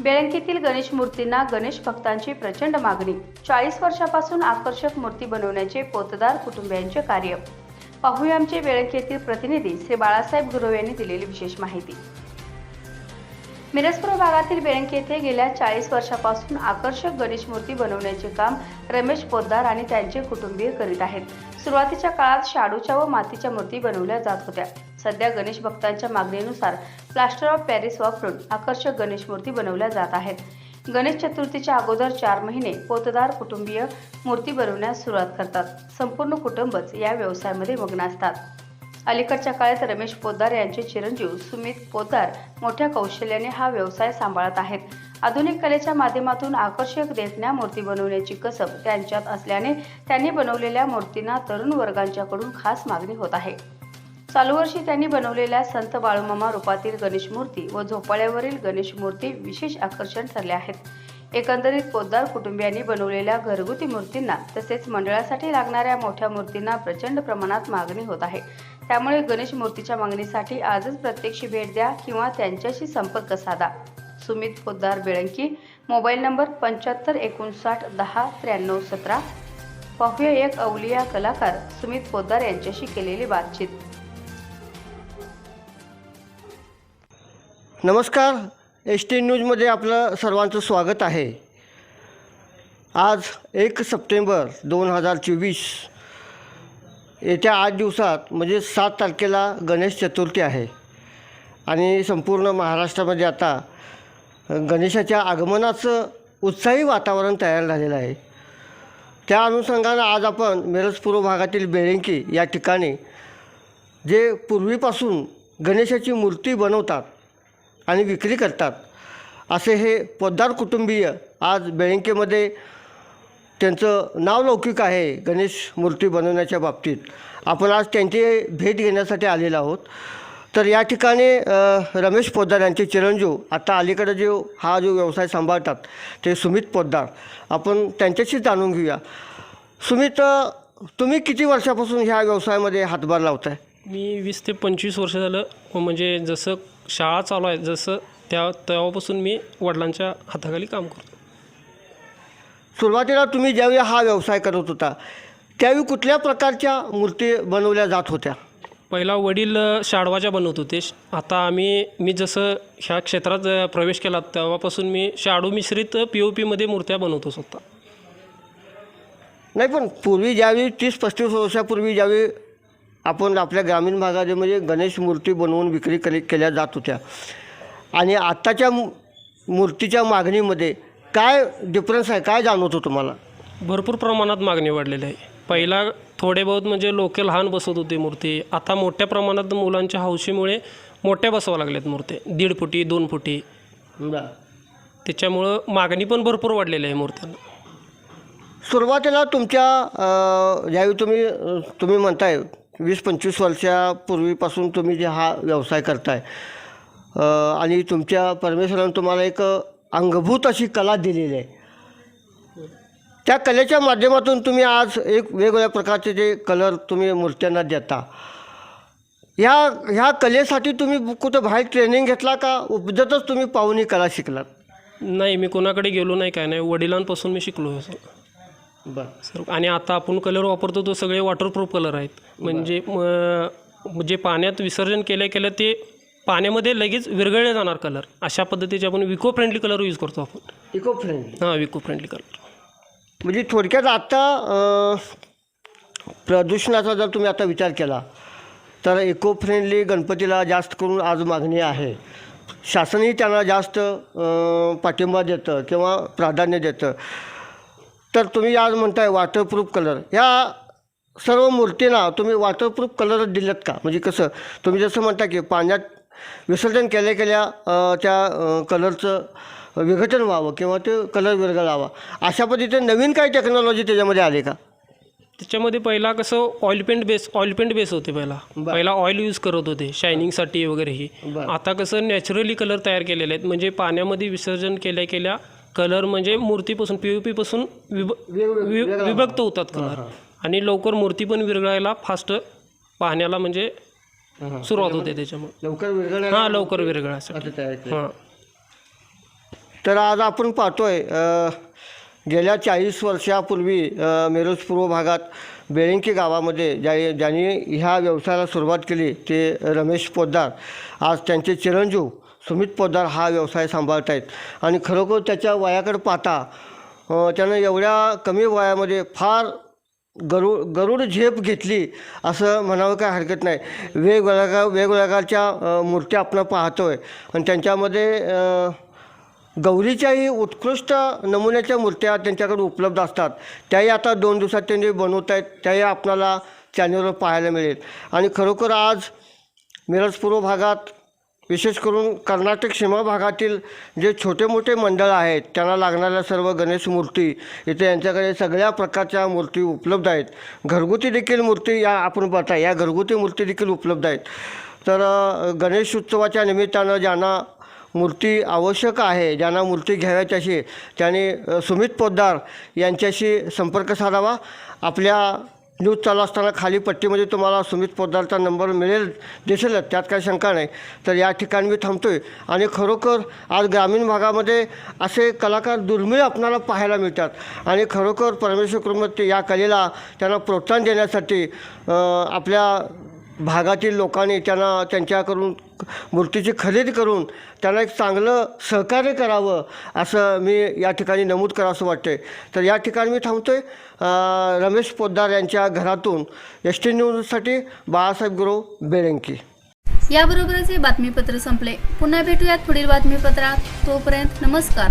बेळंकीतील गणेश मूर्तींना गणेश भक्तांची प्रचंड मागणी. चाळीस वर्षापासून आकर्षक मूर्ती बनवण्याचे पोतदार कुटुंबियांचे कार्य. पाहूया आमचे बेळंकीतील प्रतिनिधी श्री बाळासाहेब गुरव यांनी दिलेली विशेष माहिती. मिरजपूर भागातील बेळंकी येथे गेल्या चाळीस वर्षापासून आकर्षक गणेश मूर्ती बनवण्याचे काम रमेश पोद्दार आणि त्यांचे कुटुंबीय करीत आहेत. सुरुवातीच्या काळात शाडूच्या व मातीच्या मूर्ती बनवल्या जात होत्या. सध्या गणेश भक्तांच्या मागणीनुसार प्लास्टर ऑफ पॅरिस वापरून आकर्षक गणेश मूर्ती बनवल्या जात आहेत. गणेश चतुर्थीच्या अगोदर चार महिने पोतदार कुटुंबीय मूर्ती बनवण्यास सुरुवात करतात. संपूर्ण कुटुंबच या व्यवसायामध्ये मग्न असतात. अलीकडच्या काळात रमेश पोद्दार यांचे चिरंजीव सुमित पोद्दार मोठ्या कौशल्याने हा व्यवसाय सांभाळत आहेत. आधुनिक कलेच्या माध्यमातून आकर्षक देखण्या मूर्ती बनवण्याची कसब त्यांच्यात असल्याने त्यांनी बनवलेल्या मूर्तींना तरुण वर्गांच्याकडून खास मागणी होत आहे. चालू वर्षी त्यांनी बनवलेल्या संत बाळूमामा रूपातील गणेश मूर्ती व झोपाळ्यावरील गणेश मूर्ती विशेष आकर्षण ठरल्या आहेत. एकंदरीत पोद्दार कुटुंबियांनी बनवलेल्या घरगुती मूर्तींना तसेच मंडळासाठी लागणाऱ्या मोठ्या मूर्तींना प्रचंड प्रमाणात मागणी होत आहे. त्यामुळे गणेश मूर्तीच्या मागणीसाठी आजच प्रत्यक्ष भेट द्या किंवा त्यांच्याशी संपर्क साधा. सुमित पोद्दार बेळंकी. मोबाईल नंबर पंच्याहत्तर एकोणसाठ दहा त्र्याण्णव सतरा. पाहूया एक अवलिया कलाकार सुमित पोद्दार यांच्याशी केलेली बातचीत. नमस्कार. एस टी न्यूजमध्ये आपलं सर्वांचं स्वागत आहे. आज एक सप्टेंबर दोन हजार चोवीस. येत्या आठ दिवसात म्हणजे सात तारखेला गणेश चतुर्थी आहे. आणि संपूर्ण महाराष्ट्रामध्ये आता गणेशाच्या आगमनाचं उत्साही वातावरण तयार झालेलं आहे. त्या अनुषंगानं आज आपण मिरज पूर्व भागातील बेळंकी या ठिकाणी जे पूर्वीपासून गणेशाची मूर्ती बनवतात आणि विक्री करतात असे हे पोद्दार कुटुंबीय आज बेळंकेमध्ये त्यांचं नावलौकिक आहे गणेश मूर्ती बनवण्याच्या बाबतीत. आपण आज त्यांची भेट घेण्यासाठी आलेलो आहोत. तर या ठिकाणी रमेश पोद्दार यांचे चिरंजीव आता अलीकडे जो हा जो व्यवसाय सांभाळतात ते सुमित पोद्दार. आपण त्यांच्याशी जाणून घेऊया. सुमित तुम्ही किती वर्षापासून ह्या व्यवसायामध्ये हातभार लावताय? मी वीस ते पंचवीस वर्ष झालं म्हणजे जसं शाळा चालू आहे जसं त्या तेव्हापासून मी वडिलांच्या हाताखाली काम करतो. सुरुवातीला तुम्ही ज्यावेळी हा व्यवसाय करत होता त्यावेळी कुठल्या प्रकारच्या मूर्ती बनवल्या जात होत्या? पहिला वडील शाडवाच्या बनवत होते. आता आम्ही मी जसं ह्या क्षेत्रात प्रवेश केला तेव्हापासून मी शाडू मिश्रित पी ओ पीमध्ये मूर्त्या बनवतो स्वतः. नाही पण पूर्वी ज्यावेळी तीस पस्तीस वर्षापूर्वी ज्यावेळी आपण आपल्या ग्रामीण भागामध्ये म्हणजे गणेश मूर्ती बनवून विक्री केली केल्या जात होत्या. आणि आत्ताच्या मूर्तीच्या मागणीमध्ये काय डिफरन्स आहे काय जाणवतो तुम्हाला? भरपूर प्रमाणात मागणी वाढलेली आहे. पहिला थोडे बहुत म्हणजे लोक लहान बसवत होते मूर्ती. आता मोठ्या प्रमाणात मुलांच्या हौशीमुळे मोठ्या बसवा लागल्यात मूर्ती. दीड फुटी दोन फुटी. त्याच्यामुळं मागणी पण भरपूर वाढलेली आहे मूर्त्यांना. सुरुवातीला तुमच्या ज्यावेळी तुम्ही तुम्ही म्हणताय वीस पंचवीस वर्षापूर्वीपासून तुम्ही जे हा व्यवसाय करताय आणि तुमच्या परमेश्वरानं तुम्हाला एक अंगभूत अशी कला दिलेली आहे. त्या कलेच्या माध्यमातून तुम्ही आज एक वेगवेगळ्या प्रकारचे जे कलर तुम्ही मूर्त्यांना देता. ह्या ह्या कलेसाठी तुम्ही कुठं बाहेर ट्रेनिंग घेतला का? उपजतच तुम्ही पाहुणी कला शिकलात? नाही मी कोणाकडे गेलो नाही काय नाही. वडिलांपासून मी शिकलो हे सगळं बरं. सर्व आणि आता आपण कलर वापरतो तो सगळे वॉटरप्रूफ कलर आहेत. म्हणजे जे पाण्यात विसर्जन केल्या केल्या ते पाण्यामध्ये लगेच विरघळले जाणार कलर अशा पद्धतीचे आपण विको फ्रेंडली कलर यूज करतो आपण. इको फ्रेंडली हां विको फ्रेंडली कलर म्हणजे थोडक्यात आत्ता प्रदूषणाचा जर तुम्ही आता विचार केला तर इको फ्रेंडली गणपतीला जास्त करून आज मागणी आहे. शासनही त्यांना जास्त पाठिंबा देतं किंवा प्राधान्य देतं. तर तुम्ही आज म्हणताय वॉटरप्रूफ कलर ह्या सर्व मूर्तींना तुम्ही वॉटरप्रूफ कलर दिलेत का? म्हणजे कसं? तुम्ही जसं म्हणता की पाण्यात विसर्जन केल्या केल्या त्या कलरचं विघटन व्हावं किंवा ते कलर विरघळावा अशा पद्धतीने नवीन काही टेक्नॉलॉजी त्याच्यामध्ये आली का? त्याच्यामध्ये पहिला कसं oil paint base oil paint base होते पहिला. पहिला ऑइल यूज करत होते शायनिंगसाठी वगैरे ही. आता कसं नॅचरली कलर तयार केलेले आहेत. म्हणजे पाण्यामध्ये विसर्जन केल्या केल्या कलर म्हणजे मूर्तीपासून पी ओ पीपासून विभ विभक्त होतात कलर आणि लवकर मूर्ती पण विरघळायला फास्ट पाहण्याला म्हणजे सुरुवात होते त्याच्यामुळे. लवकर हां लवकर विरघळायसाठी. हां. तर आज आपण पाहतोय गेल्या चाळीस वर्षापूर्वी मिरज पूर्व भागात बेळंकी गावामध्ये ज्या ज्यांनी ह्या व्यवसायाला सुरुवात केली ते रमेश पोद्दार. आज त्यांचे चिरंजीव सुमित पोद्दार हा व्यवसाय सांभाळत आहेत. आणि खरोखर त्याच्या वयाकडे पाहता त्यानं एवढ्या कमी वयामध्ये फार गरु गरुड झेप घेतली असं म्हणावं काय हरकत नाही. वेगवेगळ्या वेगवेगळ्या मूर्त्या आपण पाहतो आहे आणि त्यांच्यामध्ये गौरीच्याही उत्कृष्ट नमुन्याच्या मूर्त्या त्यांच्याकडे उपलब्ध असतात. त्याही आता दोन दिवसात त्यांनी बनवत आहेत. त्याही आपणाला चॅनलवर पाहायला मिळेल. आणि खरोखर आज मिरज पूर्व भागात विशेष करून कर्नाटक सीमा भागातील जे छोटे मोठे मंडळ आहेत त्यांना लागणाऱ्या सर्व गणेश मूर्ती इथे यांच्याकडे सगळ्या प्रकारच्या मूर्ती उपलब्ध आहेत. घरगुती देखील मूर्ती या आपण पाहता या घरगुती मूर्ती देखील उपलब्ध आहेत. तर गणेश उत्सवाच्या निमित्तानं ज्यांना मूर्ती आवश्यक आहे ज्यांना मूर्ती घ्याव्याची अशी त्यांनी सुमित पोद्दार यांच्याशी संपर्क साधावा. आपल्या न्यूज चालू असताना खाली पट्टीमध्ये तुम्हाला सुमित पोद्दारचा नंबर मिळेल दिसेलच त्यात काही शंका नाही. तर या ठिकाणी मी थांबतो आहे आणि खरोखर आज ग्रामीण भागामध्ये असे कलाकार दुर्मिळ आपणाला पाहायला मिळतात आणि खरोखर परमेश्वर कृमत या कलेला त्यांना प्रोत्साहन देण्यासाठी आपल्या भागातील लोकांनी त्यांना त्यांच्याकडून मूर्तीची खरेदी करून त्यांना एक चांगलं सहकार्य करावं असं मी या ठिकाणी नमूद करावं असं वाटते तर या ठिकाणी मी थांबतो आहे रमेश पोद्दार यांच्या घरातून एस टी न्यूजसाठी बाळासाहेब गुरु बेळंकी याबरोबरच हे बातमीपत्र संपले. पुन्हा भेटूयात पुढील बातमीपत्रात. तोपर्यंत नमस्कार.